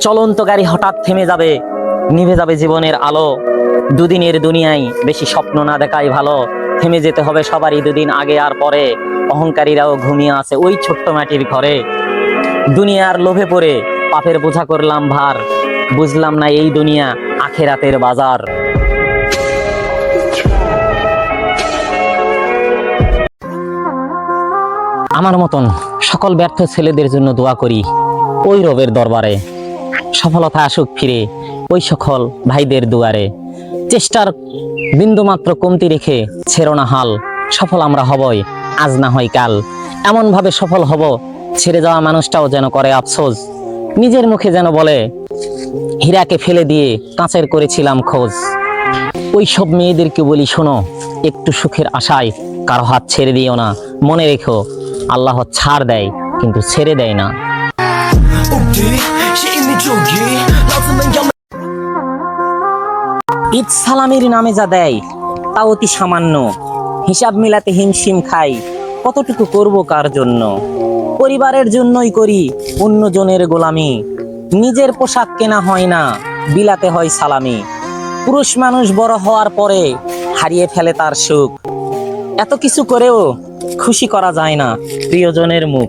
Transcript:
চলন্ত গাড়ি হঠাৎ থেমে যাবে, নিভে যাবে জীবনের আলো। দুদিনের দুনিয়ায় বেশি স্বপ্ন না দেখাই ভালো। থেমে যেতে হবে সবারই দুদিন আগে আর পরে। অহংকারীরাও ঘুমিয়ে আছে ওই ছোট্ট মাটির ঘরে। দুনিয়ার লোভে পড়ে পাপের বোঝা করলাম ভার। বুঝলাম না এই দুনিয়া আখেরাতের বাজার। আমার মতন সকল ব্যর্থ ছেলেদের জন্য দোয়া করি। ওই রবের দরবারে। সফলতা আসুক ফিরে ওই সকল ভাইদের দুয়ারে। চেষ্টার বিন্দুমাত্র কমতি রেখে ছেড়ো না হাল, সফল আমরা হবই, আজ না হয় কাল। এমনভাবে সফল হব, ছেড়ে যাওয়া মানুষটাও যেন করে আফসোস। নিজের মুখে যেন বলে, হীরাকে ফেলে দিয়ে কাঁচের করেছিলাম খোঁজ। ওই সব মেয়েদেরকে বলি শোনো, একটু সুখের আশায় কারও হাত ছেড়ে দিও না। মনে রেখো, আল্লাহ ছাড় দেয়, কিন্তু ছেড়ে দেয় না। ঈদ সালামির নামে যা দেয় তা অতি সামান্য। হিসাব মিলাতে হিমশিম খাই, কতটুকু করব কার জন্য? পরিবারের জন্যই করি, অন্যজনের গোলামি। নিজের পোশাক কেনা হয় না, বিলাতে হয় সালামি। পুরুষ মানুষ বড় হওয়ার পরে হারিয়ে ফেলে তার সুখ। এত কিছু করেও খুশি করা যায় না প্রিয়জনের মুখ।